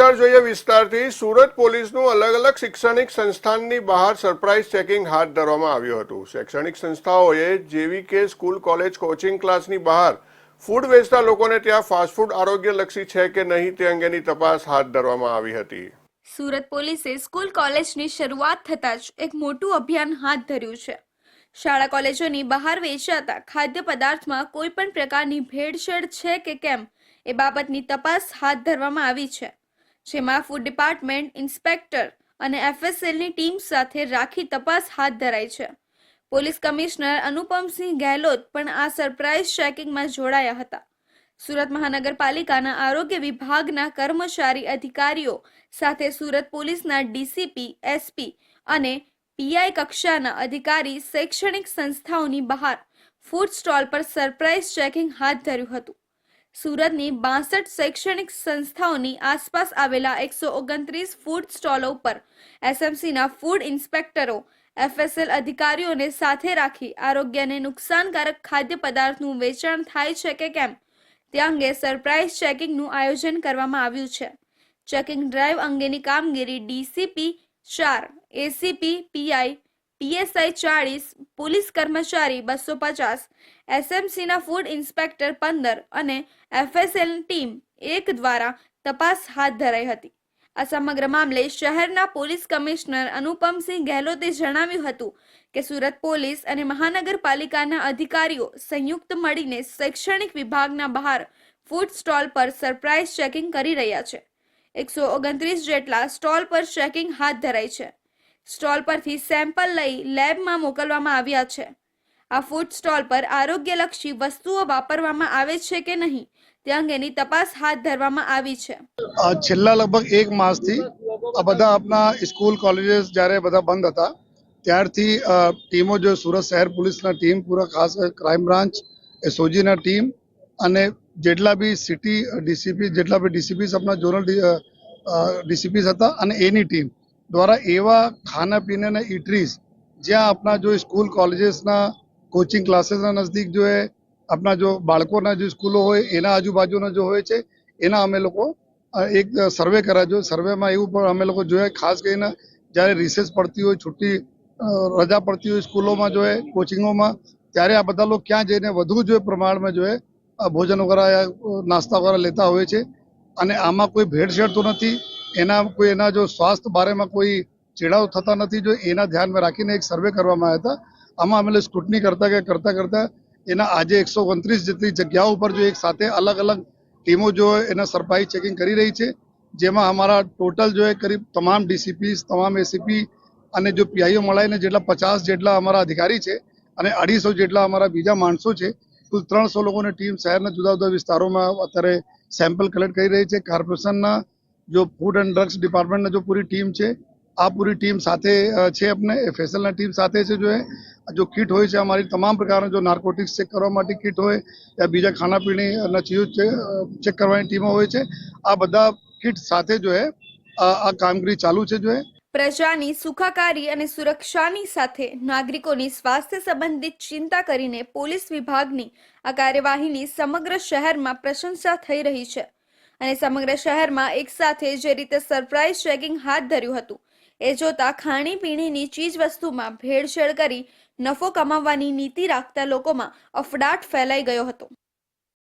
સમાચાર જોઈએ વિસ્તારથી સુરત પોલીસનું અલગ અલગ શૈક્ષણિક સંસ્થાનની બહાર સરપ્રાઇઝ ચેકિંગ હાથ ધરવામાં આવ્યું હતું. શૈક્ષણિક સંસ્થાઓએ જેવી કે સ્કૂલ, કોલેજ, કોચિંગ ક્લાસની બહાર ફૂડ વેચતા લોકોને ત્યાં ફાસ્ટફૂડ આરોગ્યલક્ષી છે કે નહીં તે અંગેની તપાસ હાથ ધરવામાં આવી હતી. સુરત પોલીસે સ્કૂલ, કોલેજની શરૂઆત થતાં જ એક મોટું અભિયાન હાથ ધર્યું છે. શાળા કોલેજોની બહાર વેચાતા ખાદ્ય પદાર્થમાં કોઈ પણ પ્રકારની ભેળસેળ છે કે કેમ એ બાબતની તપાસ હાથ ધરવામાં આવી છે. જેમાં ફૂડ ડિપાર્ટમેન્ટ ઇન્સ્પેક્ટર અને એફએસએલની ટીમ સાથે રાખી તપાસ હાથ ધરાઈ છે. પોલીસ કમિશનર અનુપમસિંહ ગેહલોત પણ આ સરપ્રાઇઝ ચેકિંગમાં જોડાયા હતા. સુરત મહાનગરપાલિકાના આરોગ્ય વિભાગના કર્મચારી અધિકારીઓ સાથે સુરત પોલીસના ડીસીપી એસપી અને પીઆઈ કક્ષાના અધિકારી શૈક્ષણિક સંસ્થાઓની બહાર ફૂડ સ્ટોલ પર સરપ્રાઇઝ ચેકિંગ હાથ ધર્યું હતું. સુરતની બાસઠ શૈક્ષણિક સંસ્થાઓની આસપાસ આવેલા એકસો ઓગણત્રીસ ફૂડ સ્ટોલો પર એસએમસીના ફૂડ ઇન્સ્પેક્ટરો એફએસએલ અધિકારીઓને સાથે રાખી આરોગ્યને નુકસાનકારક ખાદ્ય પદાર્થનું વેચાણ થાય છે કે કેમ? તે અંગે સરપ્રાઇઝ ચેકિંગનું આયોજન કરવામાં આવ્યું છે. ચેકિંગ ડ્રાઈવ અંગેની કામગીરી ડીસીપી ચાર, એસીપી પીઆઈ પીએસઆઈ ચાળીસ, પોલીસ કર્મચારી બસો પચાસ એસએમસીના ફૂડ ઇન્સ્પેક્ટર પંદર અને એફએસએલ ટીમ એક દ્વારા તપાસ હાથ ધરાઈ હતી. આ સમગ્ર મામલે શહેરના પોલીસ કમિશનર અનુપમસિંહ ગેહલોતે જણાવ્યું હતું કે સુરત પોલીસ અને મહાનગરપાલિકાના અધિકારીઓ સંયુક્ત મળીને શૈક્ષણિક વિભાગના બહાર ફૂડ સ્ટોલ પર સરપ્રાઇઝ ચેકિંગ કરી રહ્યા છે. એકસો ઓગણત્રીસ જેટલા સ્ટોલ પર ચેકિંગ હાથ ધરાઈ છે. સ્ટોલ પરથી સેમ્પલ લઈ લેબમાં મોકલવામાં આવ્યા છે. આ ફૂડ સ્ટોલ પર આરોગ્યલક્ષી વસ્તુઓ વાપરવામાં આવે છે કે નહીં તે અંગેની તપાસ હાથ ધરવામાં આવી છે. છેલ્લા લગભગ એક માસથી આ બધા આપણા સ્કૂલ કોલેજીસ જ્યારે બધા બંધ હતા, ત્યારથી ટીમો જો સુરત શહેર પોલીસના ટીમ, પૂરા ખાસ ક્રાઇમ બ્રાન્ચ, એસઓજીના ટીમ અને જેટલા બી સિટી, ડીસીપી, જેટલા બી ડીસીપીસ આપણા ઝોનલ ડીસીપીસ હતા અને એની ટીમ દ્વારા એવા ખાના પીનાના ઇટરીઝ જ્યાં આપણા જો સ્કૂલ કોલેજીસના કોચિંગ ક્લાસીસના નજદીક જો એ આપણા જો બાળકોના જે સ્કૂલો હોય, એના આજુબાજુના જો હોય છે, એના અમે લોકો એક સર્વે કરાજો સર્વેમાં એવું પણ અમે લોકો જોયા, ખાસ કરીને જ્યારે રિસેસ પડતી હોય, છુટ્ટી રજા પડતી હોય સ્કૂલોમાં જોઈએ કોચિંગોમાં ત્યારે આ બધા લોકો ક્યાં જઈને વધુ જોઈએ પ્રમાણમાં જોઈએ ભોજન વગેરે નાસ્તા વગેરે લેતા હોય છે. અને આમાં કોઈ ભેળસેળ તો નથી. એના કોઈ, એના જો સ્વાસ્થ્ય બારેમાં કોઈ ચેડાવ થતા નથી, જો એના ધ્યાનમાં રાખીને એક સર્વે કરવામાં આવ્યા હતા. આમાં અમે સ્કૂટની કરતા કે કરતા કરતા એના આજે એકસો ઓગણત્રીસ જેટલી જગ્યાઓ ઉપર જો એક સાથે અલગ અલગ ટીમો જો એના સરપાઈ ચેકિંગ કરી રહી છે. જેમાં અમારા ટોટલ જો એ કરીબ તમામ ડીસીપી તમામ એસીપી અને જો પીઆઈઓ મળાઈને જેટલા પચાસ જેટલા અમારા અધિકારી છે અને અઢીસો જેટલા અમારા બીજા માણસો છે, કુલ ત્રણસો લોકોની ટીમ શહેરના જુદા જુદા વિસ્તારોમાં અત્યારે સેમ્પલ કલેક્ટ કરી રહી છે. કોર્પોરેશનના જો ફૂડ એન્ડ ડ્રગ્સ ડિપાર્ટમેન્ટની જો પૂરી ટીમ છે આ પૂરી ટીમ સાથે છે આપણે ફેસલના ટીમ સાથે છે જો જો કિટ હોય છે અમારી તમામ પ્રકારના જો નાર્કોટિક્સ ચેક કરવા માટે કિટ હોય યા બીજા ખાણાપીણીના ચીજો ચેક કરવાની ટીમો હોય છે આ બધા કિટ સાથે જો આ કામગીરી ચાલુ છે જો પ્રજાની સુખાકારી અને સુરક્ષાની સાથે નાગરિકોની સ્વાસ્થ્ય સંબંધિત ચિંતા કરીને પોલીસ વિભાગની આ કાર્યવાહીની સમગ્ર શહેરમાં પ્રશંસા થઈ રહી છે અને સમગ્ર શહેરમાં એકસાથે જે રીતે સરપ્રાઇઝ ચેકિંગ હાથ ધર્યું હતું, એ જોતા ખાણીપીણીની ચીજ વસ્તુમાં ભેળસેળ કરી નફો કમાવવાની નીતિ રાખતા લોકોમાં અફડાટ ફેલાઈ ગયો હતો.